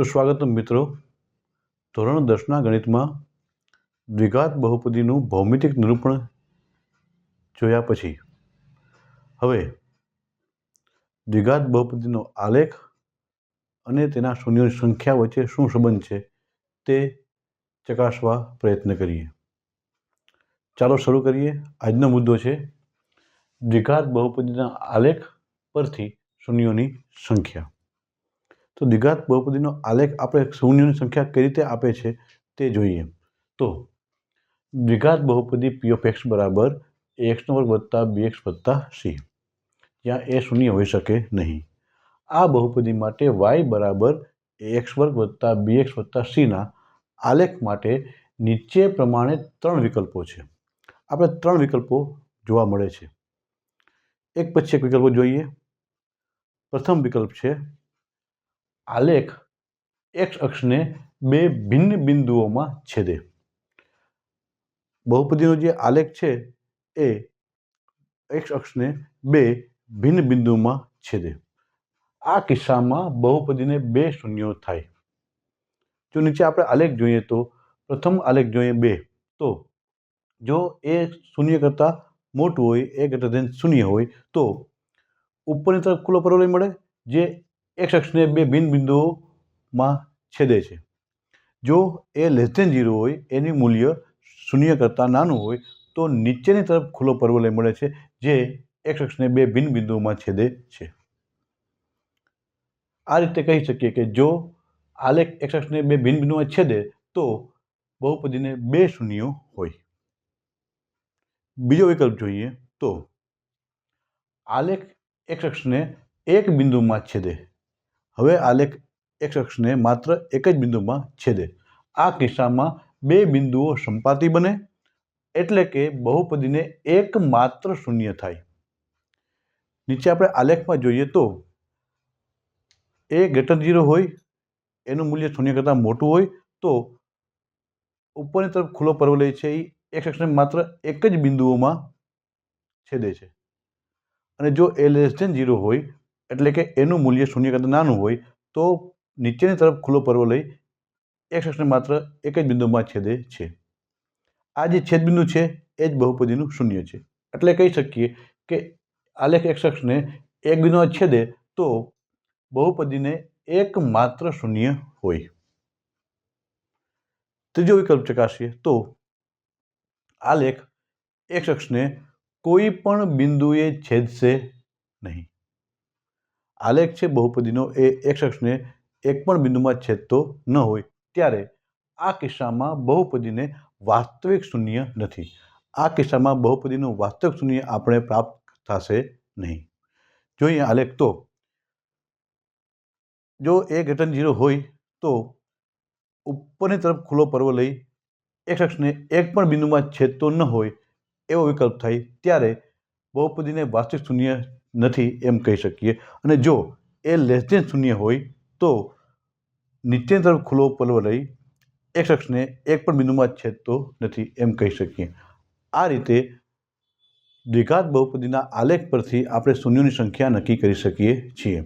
સુસ્વાગત મિત્રો. ધોરણ દસના ગણિતમાં દ્વિઘાત બહુપદીનું ભૌમિતિક નિરૂપણ જોયા પછી. હવે દ્વિઘાત બહુપદીનો આલેખ અને તેના શૂન્યોની સંખ્યા વચ્ચે શું સંબંધ છે તે ચકાસવા પ્રયત્ન કરીએ. ચાલો શરૂ કરીએ. આજનો મુદ્દો છે દ્વિઘાત બહુપદીના આલેખ પરથી શૂન્યોની સંખ્યા. તો દ્વિઘાત બહુપદીનો આલેખ આપણે શૂન્યની સંખ્યા કઈ રીતે આપે છે તે જોઈએ. તો દ્વિઘાત બહુપદી પી ઓફ એક્સ બરાબર એક્સનો વર્ગ વત્તા બી એક્સ વત્તા સી જ્યાં એ શૂન્ય હોઈ શકે નહીં. આ બહુપદી માટે વાય બરાબર એક્સ વર્ગ વત્તા બી એક્સ વત્તા સીના આલેખ માટે નીચે પ્રમાણે ત્રણ વિકલ્પો છે. આપણે ત્રણ વિકલ્પો જોવા મળે છે. એક પછી એક વિકલ્પો જોઈએ. પ્રથમ વિકલ્પ છે આલેખ એક્સ અક્ષને બે ભિન્ન બિંદુઓમાં છેદે. બહુપદીનો જે આલેખ છે એ એક્સ અક્ષને બે ભિન્ન બિંદુમાં છેદે. આ કિસ્સામાં બહુપદીને બે શૂન્યો થાય. જો નીચે આપણે આલેખ જોઈએ તો પ્રથમ આલેખ જોઈએ બે, તો જો એ શૂન્ય કરતાં મોટું હોય, એ ગ્રેટર ધેન શૂન્ય હોય, તો ઉપરની તરફ ખુલ્લો પરવલય મળે, જે એક્સ અક્ષને બે બિંદુઓમાં છેદે છે. જો એ લેસ દેન ઝીરો હોય, એની મૂલ્ય શૂન્ય કરતાં નાનું હોય, તો નીચેની તરફ ખુલ્લો પરવલય મળે છે, જે એક્સ અક્ષને બે ભિન્ન બિંદુઓમાં છેદે છે. આ રીતે કહી શકીએ કે જો આલેખ એક્સ અક્ષને બે ભિન્ન બિંદુઓમાં છેદે, તો બહુપદીને બે શૂન્યો હોય. બીજો વિકલ્પ જોઈએ તો આલેખ એક્સ અક્ષને એક બિંદુમાં છેદે. હવે આલેખ એક્સ અક્ષને માત્ર એક જ બિંદુમાં છેદે. આ કિસ્સામાં બે બિંદુઓ સંપાતી બને એટલે કે બહુપદીને એકમાત્ર શૂન્ય થાય. નીચે આપણે આલેખમાં જોઈએ તો એ ગ્રેટર ઝીરો હોય, એનું મૂલ્ય શૂન્ય કરતાં મોટું હોય, તો ઉપરની તરફ ખુલ્લો પરવલય છે. એ એક્સ અક્ષને માત્ર એક જ બિંદુઓમાં છેદે છે. અને જો એ લેસ ધેન ઝીરો હોય એટલે કે એનું મૂલ્ય શૂન્ય કરતાં નાનું હોય, તો નીચેની તરફ ખુલ્લો પર્વ લઈ એક્સ અક્ષને માત્ર એક જ બિંદુમાં છેદે છે. આ જે છેદબિંદુ છે, એ જ બહુપદીનું શૂન્ય છે. એટલે કહી શકીએ કે આલેખ એક્સ અક્ષને એક બિંદુમાં છેદે, તો બહુપદીને એક માત્ર શૂન્ય હોય. ત્રીજો વિકલ્પ ચકાસીએ, તો આલેખ એક્સ અક્ષને કોઈ પણ બિંદુએ છેદશે નહીં. આલેખ છે, બહુપદીનો એ એક્સ અક્ષને એક પણ બિંદુમાં છેદતો ન હોય. ત્યારે આ કિસ્સામાં બહુપદીને વાસ્તવિક શૂન્ય નથી. આ કિસ્સામાં બહુપદીનું વાસ્તવિક શૂન્ય આપણે પ્રાપ્ત થશે નહીં. જોઈએ આલેખ તો. જો એ ઘટન ઝીરો હોય તો ઉપરની તરફ ખુલ્લો પર્વ લઈ એક અક્ષને એક પણ બિંદુમાં છેદતો ન હોય એવો વિકલ્પ થાય. ત્યારે બહુપદીને વાસ્તવિક શૂન્ય નથી એમ કહી શકીએ. અને જો એ લેસ દેન શૂન્ય હોય, તો નીચેની તરફ ખુલ્લો પલ્વ લઈ એક શખ્સને એક પણ બિંદુમાં છેદતો નથી એમ કહી શકીએ. આ રીતે દ્વિઘાત બહુપદીના આલેખ પરથી આપણે શૂન્યોની સંખ્યા નક્કી કરી શકીએ છીએ.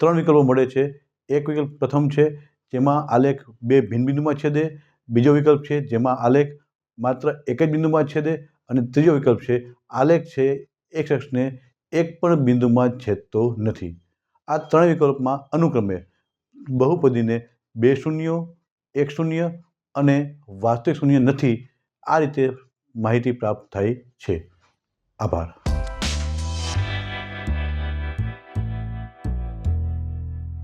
ત્રણ વિકલ્પો મળે છે. એક વિકલ્પ પ્રથમ છે, જેમાં આલેખ બે ભિન્ન બિંદુમાં છેદે. બીજો વિકલ્પ છે, જેમાં આલેખ માત્ર એક જ બિંદુમાં છેદે. અને ત્રીજો વિકલ્પ છે, આલેખ છે, એક અક્ષને એક પણ બિંદુમાં છેદતો નથી. આ ત્રણ વિકલ્પમાં અનુક્રમે બહુપદીને બે શૂન્યો, એક શૂન્ય અને વાસ્તવિક શૂન્ય નથી. આ રીતે માહિતી પ્રાપ્ત થાય છે. આભાર.